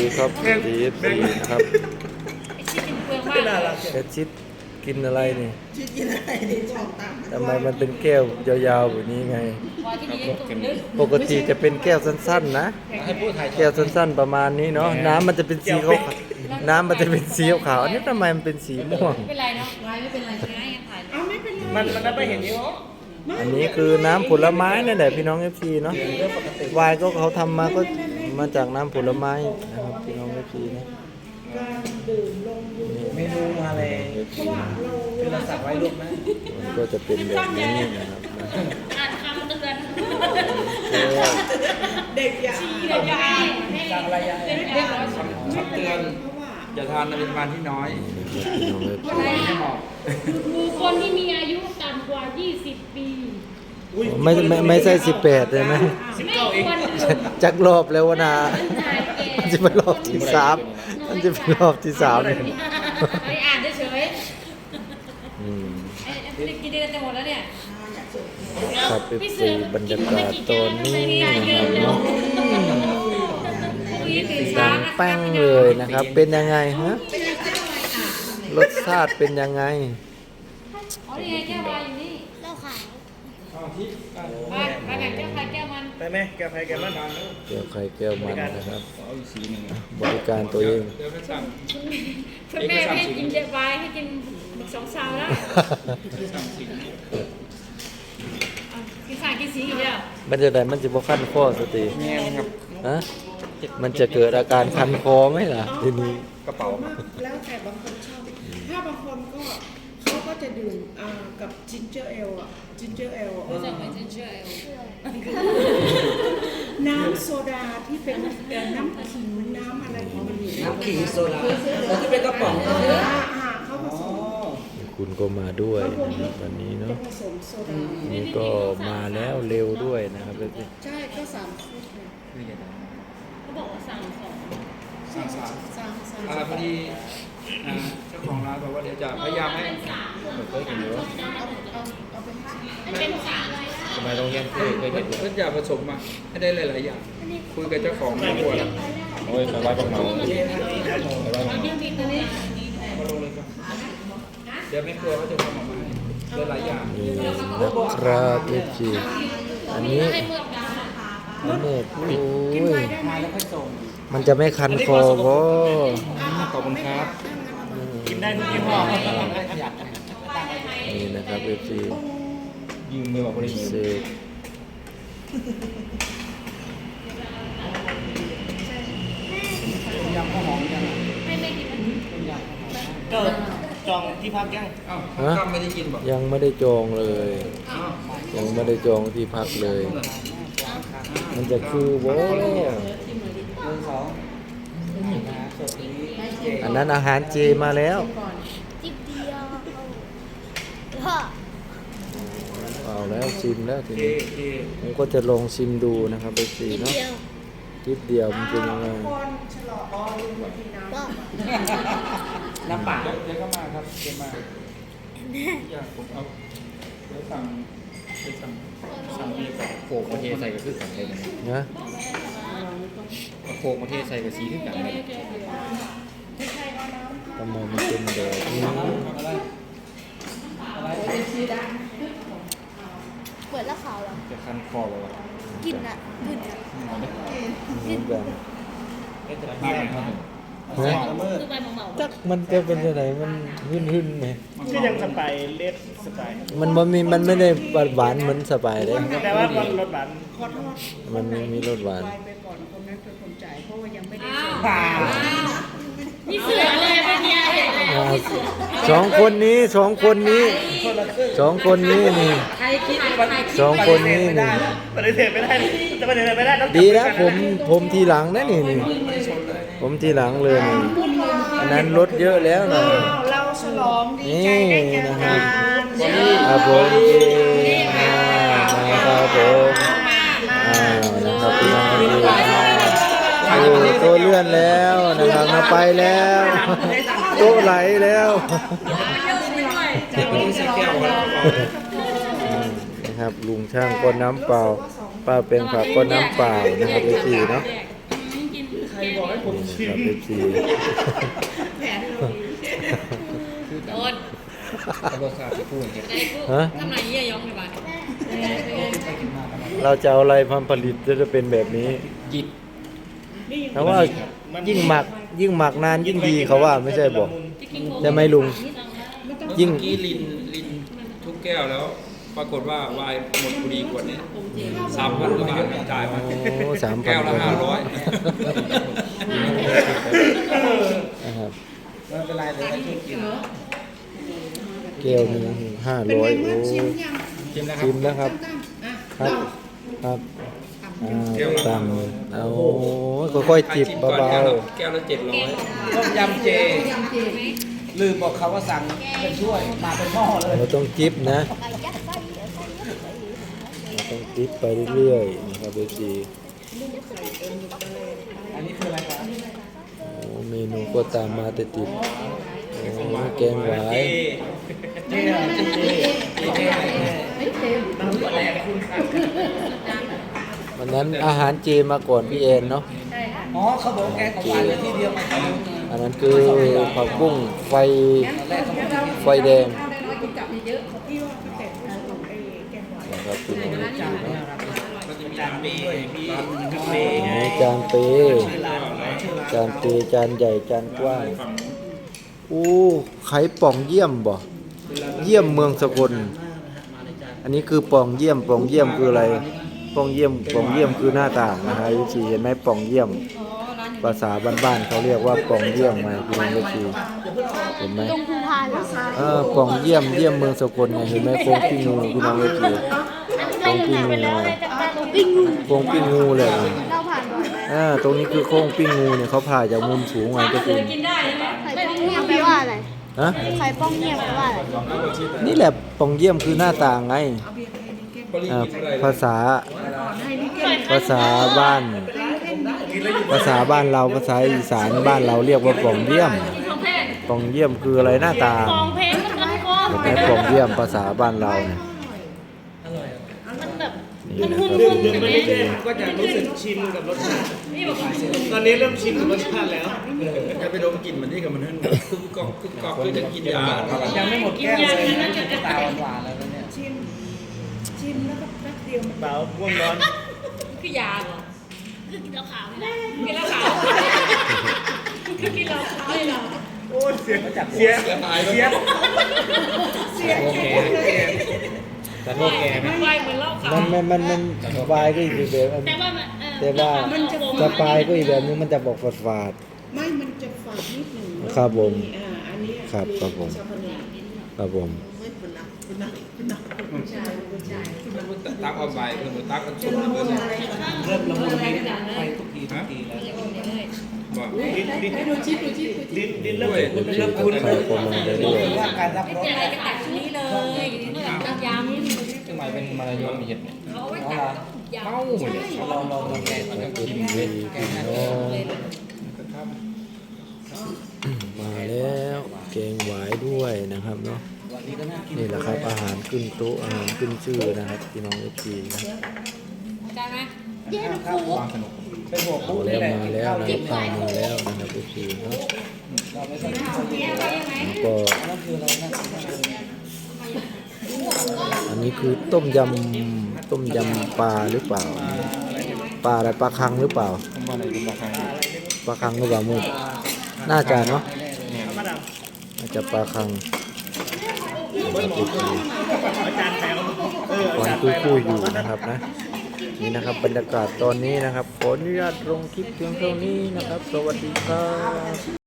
ดีครับดีดีนะครับไอ้ชิคกินเปลืองมากเลย แคทชิดกินอะไรนี่ชื่อกินอะไรนี่ชอบตามทำไมมันเป็นแก้วยาวๆแบบนี้ไง ว่าที่นี่กลุ่มนึกปกติจะเป็นแก้วสั้นๆ นะให้พูดไทยแก้วสั้นๆประมาณนี้เนาะน้ำมันจะเป็นสีขาวน้ำมันจะเป็นสีขาวอันนี้ทำไมมันเป็นสีม่วง ไม่เป็นไรเนาะไว้ไม่เป็นไรใช่ไหมยังถ่ายเอาไม่เป็นไรมันมันไม่เห็นนิ้วอันนี้คือน้ำผลไม้นั่นแหละพี่น้องเอฟซีเนาะวายก็เขาทำมาก็ มาจากน้ำผลไม้นะครับพี่น้องเอฟซีนะการดื่มลงยูเมนูมาเลยเพราะว่าเราคือเราสั่งไว้ลูกนะมันก็จะเป็นแบบนี้นะครับนะอ่านคำเตือนเด็กอย่าเดี๋ยวจะให้สั่งอะไรยังเรียบร้อยคำเตือนเพราะว่าอย่าทานในปริมาณที่น้อยพี่น้องเอฟซีไม่เหมาะคือคนที่มีอายุต่ำกว่า 20 ปี ไม่ไม่ไม่ใช่สิบแปดเลยไหมไม่ควรดื่มจักรอบแล้ววะนาชายแก่มันจะเป็นรอบที่สามมันจะเป็นรอบที่สามเนี่ยไม่อ่านเฉยอืมๆไอ้ไอ้กินเดือนจะหมดแล้วเนี่ยครับเอฟซีบรรยากาศตอนนี้นะครับเนาะดังแป้งเลยนะครับ เป็นยังไงฮะรสชาติเป็นยังไง ไปไปแบ่งแก้วใครแก้วมันไปไหมแกไปแกมันแก้วไข่แก้วมันนะครับเอาอีกสีหนึ่งบริการตัวเองเดี๋ยวไปสั่งคุณแม่ไม่ให้กินเยอะวายให้กินบึกสองซาวแล้วสั่งสีอะกินสายกินสีอยู่เนี่ยมันจะได้มันจะบ่คันคอสติแง่ครับฮะมันจะเกิดอาการคันคอไหมล่ะทีนี้กระเป๋ามากแล้วแต่บางคนชอบ ถ้าบางคนก็เขาก็ จะดื่มอ่ากับจินเจอร์เอลอะจินเจอร์เอลรู้จักไหมเจนเจอร์เอลน้ำโซดาที่เป็นเอ่อน้ำขิงน้ำอะไรที่มันอยู่ในน้ำขิงโซดาแล้วที่เป็นกระป๋องก็คืออ่าอ่าเขาผสมคุณก็มาด้วยนะครับวันนี้จะเนาะผสมโซดานี่ก็มาแล้วเร็วด้วยนะครับใช่ก็สามชุดเลยเขาบอกว่าสั่งสองสั่งสามสามสาม อ่าพอดี อ่าเจ้าของร้านบอกว่าเดี๋ยวจะพยายามให้เคยกินอยู่เอาเอาเอาเป็นห้ามันเป็นสามทำไมต้องเลี้ยงเคยเคยเพื่เห็นอนอยากผสมมาให้ได้หลาย ๆ อย่าง คุยกับเจ้าของไม่กลัวแล้วโอ้ยไปไว้ปักเหมามันยังมีตัวนี้มาลงเลยครับเดี๋ยวไม่กลัวเขาจะทำออกมาให้หลายๆอย่างนี่นะครับเอฟซีอันนี้ให้เมื่อกันอันนี้โอ้กินยไวน์ได้ไหมมาแล้วค่อยส่งมันจะไม่คันคอบ่ขอบคุณครับกิน ได้ทุกยี่ห้ออยากนี่นะครับเอฟซียืมมือบอกบริเซยืมยำข้าวหอมยังให้แม่กินมันก็จองที่พักยังอ้าวก็ไม่ได้กินบอกยังไม่ได้จองเลย ยังไม่ได้จองที่พักเลย มันจะคือบ่หนึ่งสองสดนี้ อันนั้นอาหารเจมาแล้วจิบเดียวพ่อเอาแล้วชิมแล้วทีเอนี้เอผมก็จะลองชิมดูนะครับเอฟซีจิบเนาะเดียวจิบเดียวมันเป็นยังไงคนฉลองอ๋อลืมบางทีน้ำพ่อน้ำเปล่าเดี๋ยวเข้ามาครับเดี๋ยวมาอยากผมเอาเดี๋ยวสั่งไปสั่งสั่งเบียร์กับโขกประเทศใส่กับคือกันเลยนะนะ โขกประเทศใส่กับสีคือกันเลยทำไมมันเป็นแบบนี้อะไรอะไรเปิดแล้วขาวเหรอจะคันคอเลยวะกินอะกินอะเหมือนกันก็จะบ้านครับฮะคือใบเหมาจักมันจะเป็นยังไงมันหึ่นหึ่นๆไหมก็ยังสไปร์เลสสไปร์มันบ่มีมันไม่ได้หวานเหมือนสบายเลยแต่ว่ามันรสหวานขอโทษมันไม่มีรสหวานไไปก่อนคน ว่ายังไม่ได้อ้าส่งวนี่เสือเลยเป็นเนี่ยเห็นแล้วอ่านี่เสือสองคนนี้สองคนนี้สองคนนี้นี่ ใครคิดใครคิดสองคนนี้นี่ ปฏิเสธไม่ได้จะปฏิเสธไม่ได้ต้องจับดีแล้วกันผมผมทีหลังนะนี่นี่ผมทีหลังเลยนี่อันนั้นลดเยอะแล้วนะอ้าวเราฉลองดีใจได้เจอกันครับผมอ่ โตะเลื่อนแล้วนะครับมาไปแล้วโต๊ะไหลแล้ววันนี้ใส่แก้วแล้วนะครับลุงช่างก็น้ำเปล่าป้าเป็นผักก็น้ำเปล่านะครับไปสี่เนาะกินใครบอกให้ผมชิมครับเอฟซีแผนเราดีโดนแต่รสชาติจะพูดอย่างเงี้ยไอ้กูฮะทำไรเยี่ยยองเลยบ้างเป็นไงเป็นไงไปกินมาแล้วเราจะเอาอะไรมาผลิตจะเป็นแบบนี้จิต นี่เพราะว่ายิ่งหมักยิ่งหมักนานยิ่งดีเขาว่าไม่ใช่บอกที่กินโค้กใช่ไหมลุงมันต้องยิ่งเมื่อกี้ลินลินทุกแก้วแล้ว ปรากฏว่าวายหมดพอดีขวดนี้สามพันกว่าบาทจ่ายมาโอ้สามพันแก้วละห้าร้อยนะครับไม่เป็นไรเดี๋ยวเราช่วยกินแก้วหนึงห้าเป็นร้อไงยบ้าโอ้งชิมยังชิมนะครัชิบมแล้วครับ ตั้มอะครับเราครับ อ่าตั้งเอาค่อยๆจิบชิมก่อนเบาแก้วละแก้วละเจ็ดร้อยต้มยำเจ ลืมบอกเขาว่าสั่งเป็นช่วยมาเป็นหม้อเลๆยเราต้องจิบนะไก่ยัดไส้ไส้ยัดไส้เราต้องจิบไปเรื่อยๆนะครับเอฟซีอันนี้คืออะไรครับโอ้เมนูก็ตามมาติดติดๆโอ้แกงหวายเจเหรอเจเจเจเจน้ำตัวแดงคุณครับวั นนั้นอาหารเจมาก่อนพี่เอ็นเนาะอ๋อเขาบอกแกงของหวานเลยที่เดียวมาทอันนั้นคือผักบุ้งไฟำตอนแรกเขาบอกไฟแดงพี่ว่าเขาแต่งของไอ้แกงหวานนะครับคุณผู้ชมเนาะก็จะมีจานเมย์มีอ๋อจานเปจานเปจานใหญ่จานกว้างอู้ไข่ป่องเยี่ยมบ่เยี่ยมเมืองสกลอันนี้คือป่องเยี่ยมป่องเยี่ยมคืออะไร ป่องเยี่ยมป่องเยี่ยมคือหน้าต่างนะฮะยูซีเห็นไหมป่องเยี่ยม ภาษาบ้านๆเขาเรียกว่าป่องเยี่ยมไหมพี่น้องยูซีเห็นไหมตรงภูพานเหรอเออป่องเยี่ยมเยี่ยมเมืองสกลไงเห็นไหมโคงปิ้งงูพี่น้องยูซีโคงปิ้งงูตรงปิ้งงูโคงปิ้งงูเลยเราผ่านบ่อยไหมอ่าตรงนี้คือโค้งปิ้งงูเนี่ยเขาผ่าจากมุมสูงมาก็คือกินได้ใช่ไหมไข่ป้องเงียบแปลว่าอะไรฮะไข่ป้องเงียบแปลว่าอะไรนี่แหละป่องเยี่ยมคือหน้าต่างไง เอาเบียร์ให้นี่แกงบริอ่ากินอะไรภาษาก่อนให้นี่แกงภาษาบ้าน ภาษาบ้านเราภาษาอีสานบ้านเราเรียกว่าป่องเยี่ยมของแพงป่องเยี่ยมคืออะไรหน้าต่างของเพลงมันกันก็เห็นไหมป่องเยี่ยมภาษาบ้านเราเนี่ยมันแบบนี่นะครับดื่มดื่มไปเรื่อยๆก็จะรู้สึกชินกับรสชาติ นี่บอกตอนนี้เริ่มชินกับรสชาติแล้ว จะไปดมกลิ่นมันนี่กับมันนั่นคึกกอกคึกกอกคือจะกินยายังไม่หมดแก้วเลยตาหวานๆแล้วเนี่ยชิม ชิมแล้วก็แป๊บเดียวมันเปล่าง่วงนอนคือยาเหรอคือกินเหล้าขาวไม่ได้กินเหล้าขาวคือกินเหล้าขาวเลยเหรอโอ้ยเสียเสียเสียเสียเสียแกงเลยแต่โทษแกไหมไฟเหมือนเหล้าขาวมันมันมันมันวายก็อีกแบบแต่ว่ามันเออแต่ว่าสปายก็อีกแบบนึงมันจะบอกฝาดฝาดไม่มันจะฝาดนิดหนึ่งแล้วครับผมอ่าอันนี้ครับครับผมชาพนีๆครับผม ตักเอาใบเพื่อนตักกันสุดเลยเพื่อนเริ่มละมุนลิ้นไปทุกทีทุกทีแล้วบอกลิ้นลิ้นลิ้นลิ้นเริ่มด้วยเริ่มคุ้นใส่ประมาณเลยคือว่าการรับรสเป็นอะไรกันตักชุดนี้เลยตักยำซึ่งหมาเป็นมารยมมีเห็ดเนี่ยเขาไว้ตักยำเอ้าเลยเราเราเราแกงแก็กินเม็ดพี่แกงน้องเลยมาแล้วแกงหวายด้วยนะครับเนาะ นนี้ก็น่ากินนี่แหละครับ อาหารขึ้นโต๊ะอาหารขึ้นชื่อนะครับพี่น้องเอฟซีนะจานไหมเย็นครับฟูความสนุกเป็นหัวเอาคู่แล้นี่วแหละมากินแล้วข้าวนะคเย็รับนข้าวมาแล้วนะครับเอฟซีเนาะเราไม่ต้องกินข้าวเย็นก็นั่นคือเรานั่นคืออันนี้คือต้มยำต้มยำปลาหรือเปล่า ปลาอะไรปลาคังหรือเปล่าผมว่าอะไรเป็นราคาปลาคังหรือเปล่ามุกน่าจะเนาะมาดามน่าจะปลาคัง อาจารย์แปลว่าเออควันคุยอยู่นะครับนะนี่นะครับบรรยากาศตอนนี้นะครับขออนุญาตลงคลิปเพียงเท่านี้นะครับ สวัสดีครับ